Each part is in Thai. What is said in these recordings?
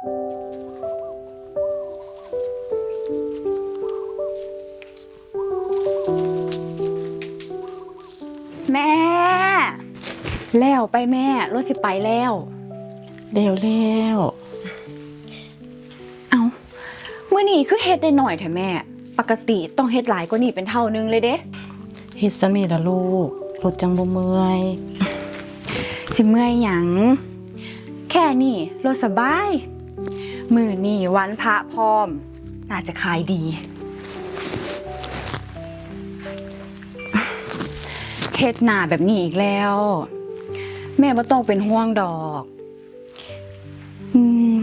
แม่ แล้วไปแม่ รถสิไปแล้วเร็วแล้ว เอาเมื่อนี้คือเฮ็ดได้หน่อยแท้แม่ ปกติต้องเฮ็ดหลายกว่านี้เป็นเท่านึงเลยเด้เฮ็ดซะมีละลูกรถจังบ่เมื่อย สิเมื่อยหยัง แค่นี้รถสบาย มือนี่วันพระพร้อม น่าจะขายดี เฮ็ดหน้าแบบนี้อีกแล้ว แม่บ่ต้องเป็นห่วงดอกอืม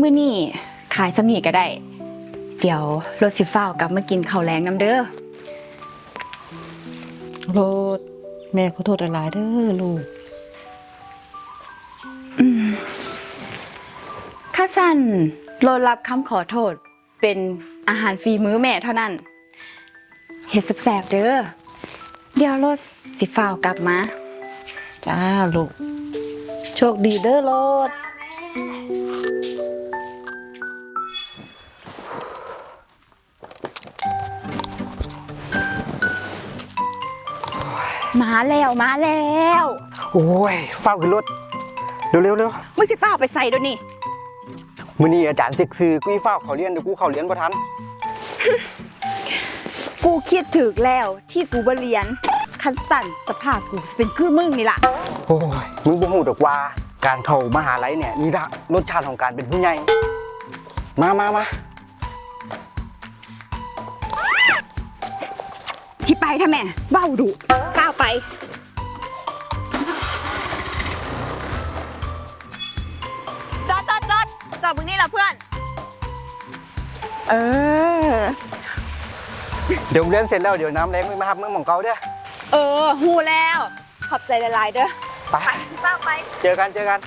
มื้อนี้ขายสำนีก็ได้ เดี๋ยวรถสิฟ้าวกลับมากินข้าวแรงน้ำเด้อรถแม่ขอโทษหลายๆเด้อลูก สั่นโลดรับคำขอโทษเป็นอาหารฟรีมื้อแม่เท่านั้นเฮ็ดแสบๆเด้อ เดี๋ยวรถสิฟ้าวกลับมา จ้าลูก โชคดีเด้อรถมาแล้วมาแล้ว โอ้ยเฝ้าขึ้นรถ เร็วเร็วเร็วมึงสิฟ้าวไปใส่เดี๋ยวนี้ มื้อนี้อาจารย์เซ็กซือกูอีเฝ้าเขาเรียนเดี๋ยวกูเขาเรียนบ่ทัน กูคิดถึกแล้วที่กูบ่เรียน คันสั่นสภาพกูสิเป็นคือมึงนี่ล่ะ โอ้ย มึงบ่ฮู้ดอกว่าการเข้ามหาลัยเนี่ยนี่ละรสชาติของการเป็นผู้ใหญ่ มามามาที่ไปทำแม่เบ้าดุก้าวไป มึงนี่ละเพื่อน เออ เดี๋ยวเรียนเสร็จแล้วเดี๋ยวน้ำแรงมึงมาหับมึงหมองเก่าเด้อเออหูแล้ว ขอบใจละลายๆเด้อไปไปก้าวไป เจอกันเจอกัน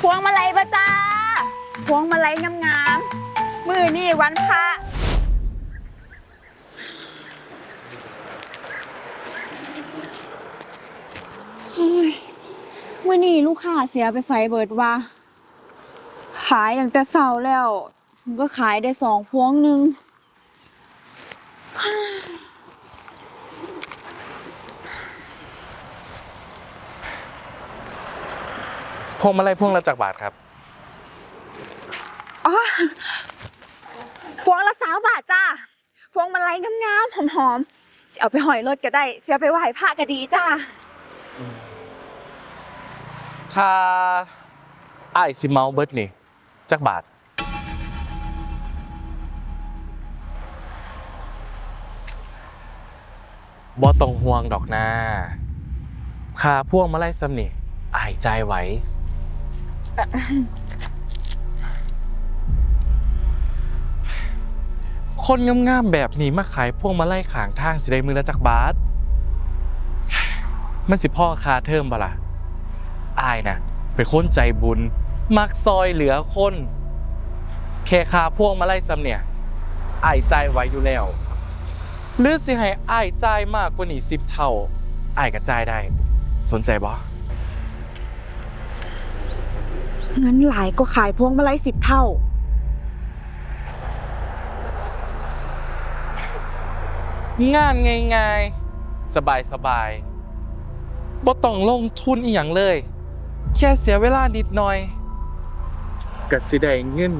พวงมาลัยปะจ้า พวงมาลัยงามๆมือนี่วันพระเฮ้ยมื่อ นี้ลูกค้าเสียไปใส่เบิดว่า ขายตั้งแต่เช้าแล้วผมก็ขายได้สองพวงหนึ่งพวงมาลัยพวงละจากบาทครับ อ๋อพวงละสามบาทจ้าพวงมาลัยงามๆหอมๆสิเอาไปหอยรถก็ได้เสียไปไหว้พระก็ดีจ้า ถ้าไอ้ายซิเมาเบิร์ดนี่จากบาท บ่ต้องห่วงดอกนาค่าพ่วงมาไลัยซ้ำนี่อายใจายไหว คนงามๆแบบนี้มาขายพวงมาไลัยขางทางสิได้มือละจักบาท มันสิพ่อคาเทอมบ่ล่ะ อายนะเป็นคนใจบุญ มักซอยเหลือคนแค่คาพวงมาไล่ซ้ำเนี่ยอายใจายไว้อยู่แล้ว หรือสิให้อายใจายมากกว่านี้สิบเท่าอายก็จ่ายได้ สนใจบ่เงินหลายก็ขายพวงมาลัยสิบเท่า งานง่ายๆ สบายๆบ่ต้องลงทุนอีหยังเลย แค่เสียเวลานิดหน่อยก็สิได้เงิน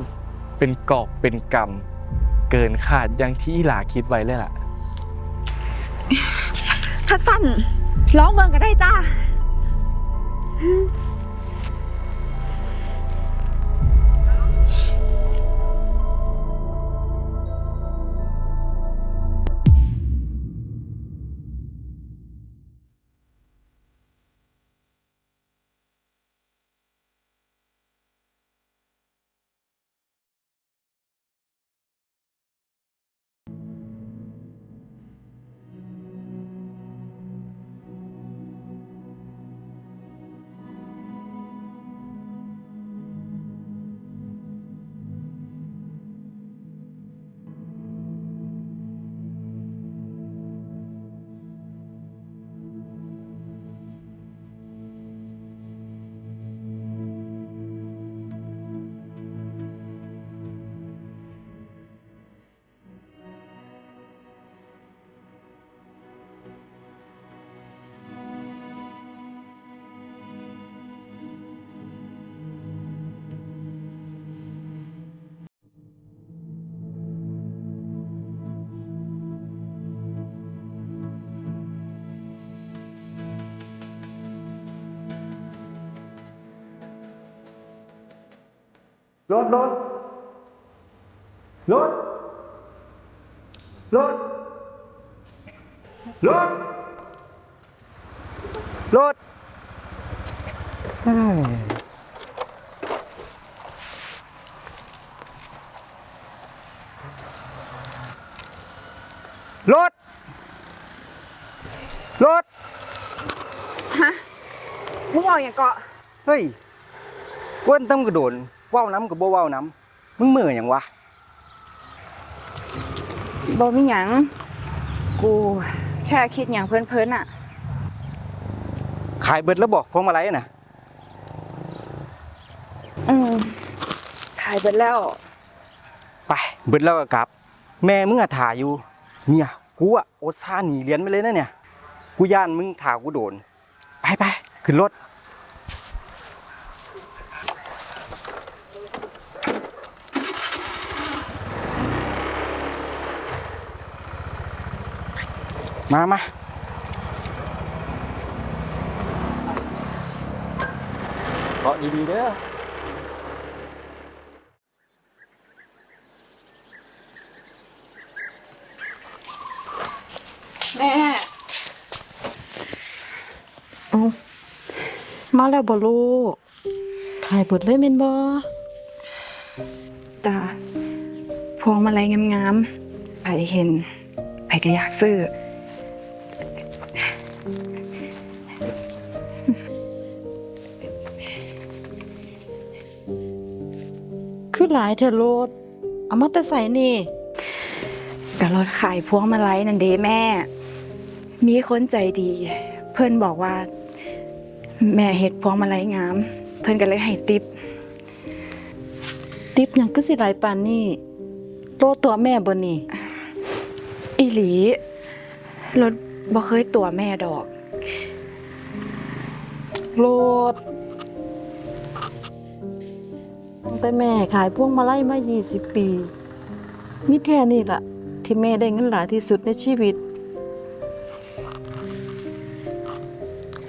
เป็นกอบเป็นกำเกินขาดอย่างที่อีหลาคิดไว้เลยล่ะ ถ้าสั้นร้องเมืองก็ได้จ้า รถรถรถรถรถรถเฮ้ยรถร ถฮะมึงเอาอย่างเกาะเฮ้ยกวนตั้มกระโดนเว้าวน้ำกับบ่เว้าวน้ำมึงมืออย่างวะบ่มีหยัง กูแค่คิดอย่างเพลินๆอะ ขายเบิดแล้วบอกพวงมาลัยน่ะ อืมขายไปแล้ว ไป เบิดแล้วก็กลับ แม่มึงอะถ่ายอยู่ เนี่ย กูอะอดซ่าหนีเรียนไปเลยนะเนี่ย กูย่านมึงถ่ากูโดน ไปไปขึ้นรถ มามาเกาะดีๆเด้อแม่มาแล้วบ่ลูกขายเบิดเลยแม่นบ่ตาพวงมาลัยงามๆไผเห็นไผก็อยากซื้อ คือหลายเถอะโลดเอามาแต่ใส่นี่แต่รถขายพวงมาลัยนั่นเด้แม่ มีคนใจดี เพื่อนบอกว่า แม่เห็ดพวงมาลัยงาม เพื่อนก็เลยให้ติปติบหยังคือสิหลายปานนี่โลดตัวแม่บ่นี่อีหลีรถ บ่เคยตัวแม่ดอกโลดตั้งแต่แม่ขายพวงมาลัยมา 20 ปีมีแค่นี้ล่ะ ที่แม่ได้เงินหลายที่สุดในชีวิต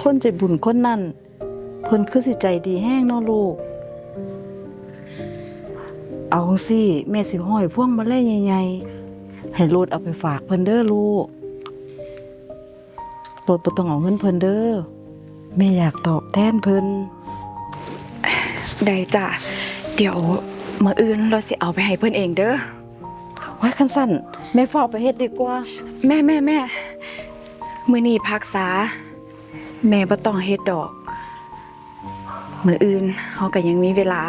คนใจบุญคนนั้นเพิ่นคือสิใจดีแห้งเนาะลูก เอาสิแม่สิห้อยพวงมาลัยใหญ่ๆให้โลดเอาไปฝากเพิ่นเด้อลูก โลดบ่ต้องเอาเงินเพิ่นเด้อแม่อยากตอบแทนเพิ่นได้จ้ะเดี๋ยวมื่ออื่นเราสิเอาไปให้เพื่อนเองเด้อไว้คันสั้นแม่เฝ้าไปเฮ็ดดีกว่า แม่แม่แม่มือนี้พักษา แม่บ่ต้องเฮ็ดดอกมืออื่นเขาก็ยังมีเวลา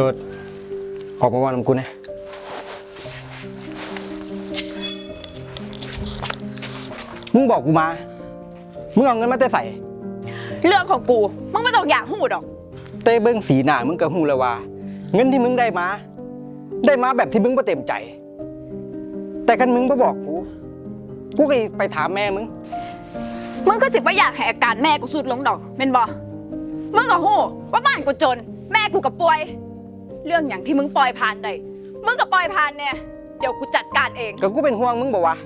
รถ ออกมาวันนำกูนะมึงบอกกูมา มึงเอาเงินมาแต่ใส่ เรื่องของกู มึงไม่ต้องอยากหูดอก เต้เบิ้งสีหน้ามึงก็หูแล้วว่า เงินที่มึงได้มา ได้มาแบบที่มึงบ่เต็มใจ แต่คันมึงบ่บอกกู กูก็ไปถามแม่มึง มึงก็สิบ่อยากให้อาการแม่กูสุดลงดอกเป็นบ่ มึงก็หูว่าบ้านกูจน แม่กูก็ป่วย เรื่องอย่างที่มึงปล่อยผ่านได้มึงก็ปล่อยผ่านเนี่ยเดี๋ยวกูจัดการเองก็กูเป็นห่วงมึงบอกว่า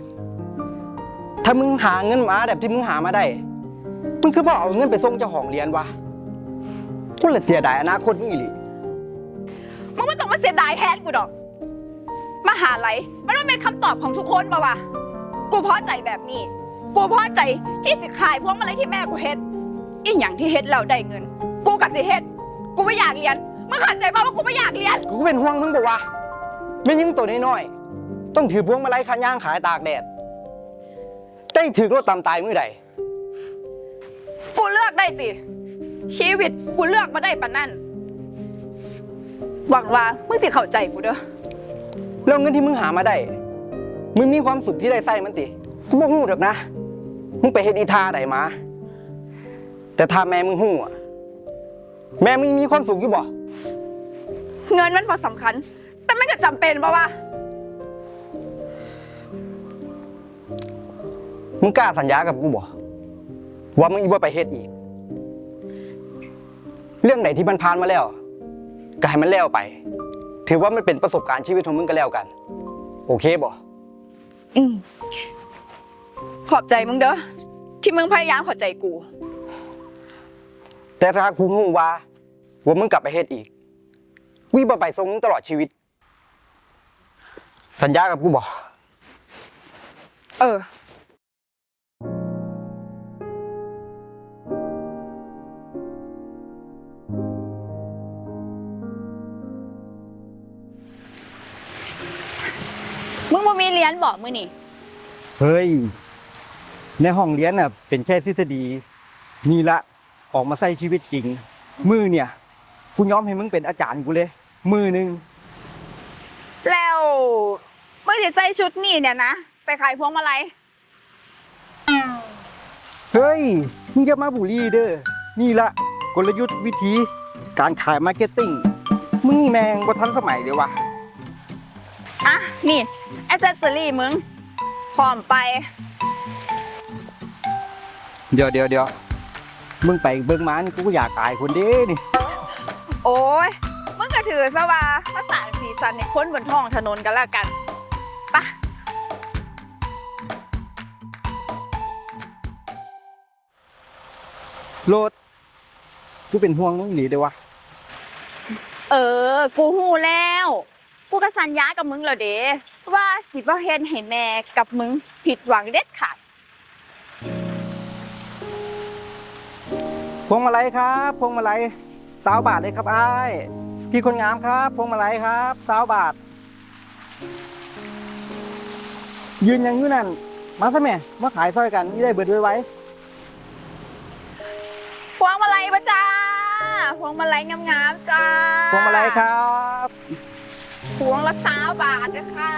ถ้ามึงหาเงินมาแบบที่มึงหามาได้ มึงคือบอกเอาเงินไปส่งเจ้าของเรียนวะกูเลยเสียดายอนาคตมึงอีหลีมึงไม่ต้องมาเสียดายแทนกูดอก มหาลัยมันไม่เป็นคำตอบของทุกคนป่าวะ กูพอใจแบบนี้ กูพอใจที่สิขายพวงมาลัยที่แม่กูเฮ็ดอีหยังที่เฮ็ดแล้วได้เงิน กูกับสิเฮ็ด กูไม่อยากเรียน มึงเข้าใจป่าว่ากูไม่อยากเรียน กูก็เป็นห่วงมึงบอกว่าไม่ยิ่งตัวน้อยๆต้องถือพวงมาลัยขายย่างขายตากแดดได้ถือรถตามตายมือใดกูเลือกได้สิชีวิตกูเลือกมาได้ปะนั่นหวังว่ามึงสิเข้าใจกูเด้อแล้วเงินที่มึงหามาได้ มึงมีความสุขที่ได้ใส่มันติกูบอกหูหรอกนะ มึงไปเฮ็ดอีทาใดมา แต่ถ้าแม่มึงหูอะแม่มึงมีความสุขอยู่บ่ เงินมันพอสำคัญ แต่มันก็จำเป็นป่าวะมึงกล้าสัญญากับกูบ่ว่ามึงอีบ่ไปเฮ็ดอีก เรื่องไหนที่มันผ่านมาแล้ว ก็ให้มันแล้วไป ถือว่ามันเป็นประสบการณ์ชีวิตของมึงก็แล้วกัน โอเคบ่อืมขอบใจมึงเด้อที่มึงพยายามเข้าใจกู แต่ถ้ากูหูว่าว่ามึงกลับไปเฮ็ดอีก กูบ่ไปส่งมึงตลอดชีวิต สัญญากับกูบ่เออ มึงบ่มีเรียนบอกมือนี่เฮ้ย ในห้องเรียนน่ะ เป็นแค่ทฤษฎี นี่ละออกมาใช้ชีวิตจริง มือเนี่ย กูยอมให้มึงเป็นอาจารย์กูเลย มือหนึงแล้วมึงสิใส่ชุดนี่เนี่ยนะไปขายพวงมาลัยเฮ้ยมึงจะมาบุรีเด้อนี่ละกลยุทธ์วิธีการขายมาร์เก็ตติ้งมึงนี่แมงบ่ทันสมัยเลยวะอะนี่แอสเซสซอรี่มึงพร้อมไป เดี๋ยวเดี๋ยวเดี๋ยวมึงไปเบิ่งมานี่กูก็อยากตายคนเด้นี่ โอ้ยมึงก็ ถือซะว่าภาษาสีสันในคนบนท้องถนนกันแล้วกันปะโลดกูเป็นห่วงมึงอีหลีเด้อวะเออ กูหูแล้ว กูก็สัญญากับมึงแล้วเด้ว่าสิบ่เฮ็ดให้แม่กับมึงผิดหวังเด็ดขาดพวงมาลัยครับ พวงมาลัยสาวบาทเลยครับอ้าย พี่คนงามครับพวงมาลัยครับสาวบาท ยืนอยังอยู่นั่น มาซะแม่มาขายซอยกันนี่ได้เบิดไว้ไว้พวงมาลัยปะจ้าพวงมาลัยงามๆจ้าพวงมาลัยครับ พวงละสามบาทนะคะ